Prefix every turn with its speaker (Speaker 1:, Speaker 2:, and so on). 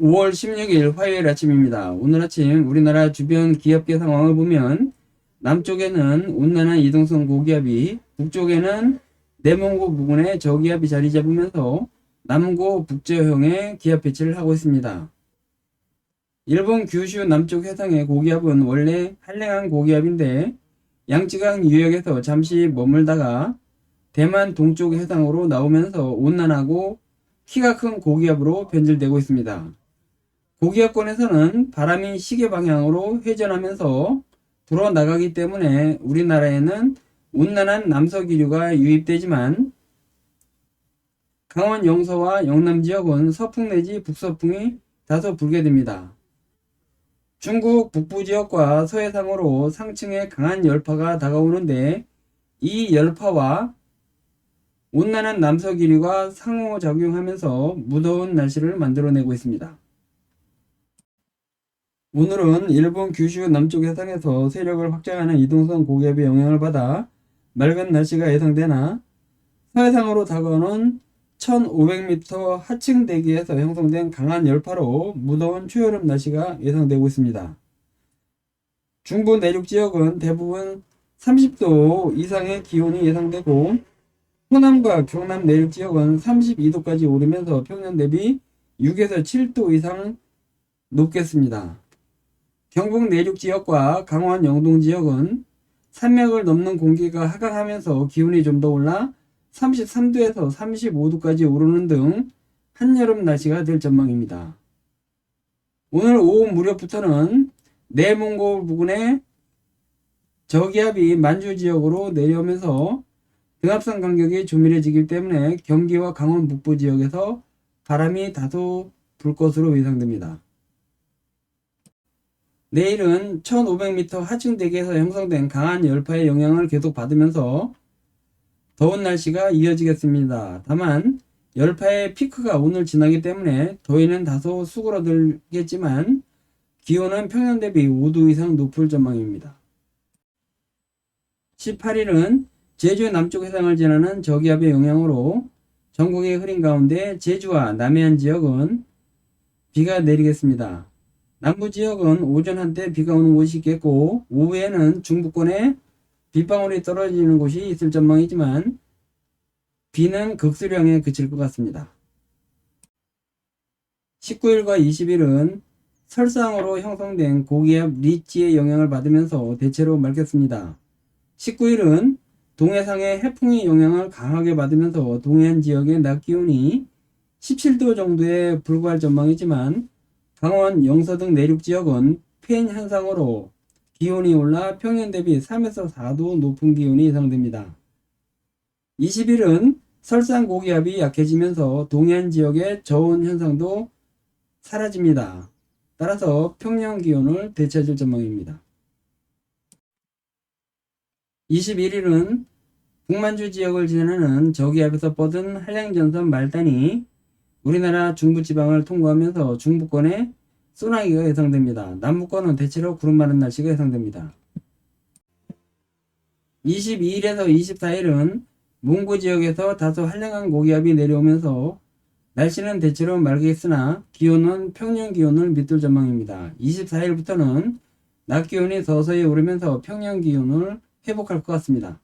Speaker 1: 5월 16일 화요일 아침입니다. 오늘 아침 우리나라 주변 기압계 상황을 보면 남쪽에는 온난한 이동성 고기압이 북쪽에는 내몽고 부근에 저기압이 자리 잡으면서 남고 북저형의 기압 배치를 하고 있습니다. 일본 규슈 남쪽 해상의 고기압은 원래 한랭한 고기압인데 양쯔강 유역에서 잠시 머물다가 대만 동쪽 해상으로 나오면서 온난하고 키가 큰 고기압으로 변질되고 있습니다. 고기압권에서는 바람이 시계 방향으로 회전하면서 불어 나가기 때문에 우리나라에는 온난한 남서기류가 유입되지만 강원 영서와 영남 지역은 서풍 내지 북서풍이 다소 불게 됩니다. 중국 북부 지역과 서해상으로 상층의 강한 열파가 다가오는데 이 열파와 온난한 남서기류가 상호작용하면서 무더운 날씨를 만들어내고 있습니다. 오늘은 일본 규슈 남쪽 해상에서 세력을 확장하는 이동성 고기압의 영향을 받아 맑은 날씨가 예상되나 서해상으로 다가오는 1500m 하층 대기에서 형성된 강한 열파로 무더운 초여름 날씨가 예상되고 있습니다. 중부 내륙 지역은 대부분 30도 이상의 기온이 예상되고 호남과 경남 내륙 지역은 32도까지 오르면서 평년 대비 6에서 7도 이상 높겠습니다. 경북 내륙 지역과 강원 영동 지역은 산맥을 넘는 공기가 하강하면서 기온이 좀 더 올라 33도에서 35도까지 오르는 등 한여름 날씨가 될 전망입니다. 오늘 오후 무렵부터는 내몽고 부근에 저기압이 만주 지역으로 내려오면서 등압선 간격이 조밀해지기 때문에 경기와 강원 북부 지역에서 바람이 다소 불 것으로 예상됩니다. 내일은 1500m 하층 대기에서 형성된 강한 열파의 영향을 계속 받으면서 더운 날씨가 이어지겠습니다. 다만 열파의 피크가 오늘 지나기 때문에 더위는 다소 수그러들겠지만 기온은 평년 대비 5도 이상 높을 전망입니다. 18일은 제주 남쪽 해상을 지나는 저기압의 영향으로 전국의 흐린 가운데 제주와 남해안 지역은 비가 내리겠습니다. 남부 지역은 오전 한때 비가 오는 곳이 있겠고 오후에는 중부권에 빗방울이 떨어지는 곳이 있을 전망이지만 비는 극수량에 그칠 것 같습니다. 19일과 20일은 설상으로 형성된 고기압 리치의 영향을 받으면서 대체로 맑겠습니다. 19일은 동해상의 해풍의 영향을 강하게 받으면서 동해안 지역의 낮 기온이 17도 정도에 불과할 전망이지만 강원, 영서 등 내륙 지역은 팬 현상으로 기온이 올라 평년 대비 3에서 4도 높은 기온이 예상됩니다. 20일은 설상 고기압이 약해지면서 동해안 지역의 저온 현상도 사라집니다. 따라서 평년 기온을 되찾을 전망입니다. 21일은 북만주 지역을 지나는 저기압에서 뻗은 한량전선 말단이 우리나라 중부지방을 통과하면서 중부권에 소나기가 예상됩니다. 남부권은 대체로 구름 많은 날씨가 예상됩니다. 22일에서 24일은 몽고 지역에서 다소 한량한 고기압이 내려오면서 날씨는 대체로 맑겠으나 기온은 평년 기온을 밑돌 전망입니다. 24일부터는 낮 기온이 서서히 오르면서 평년 기온을 회복할 것 같습니다.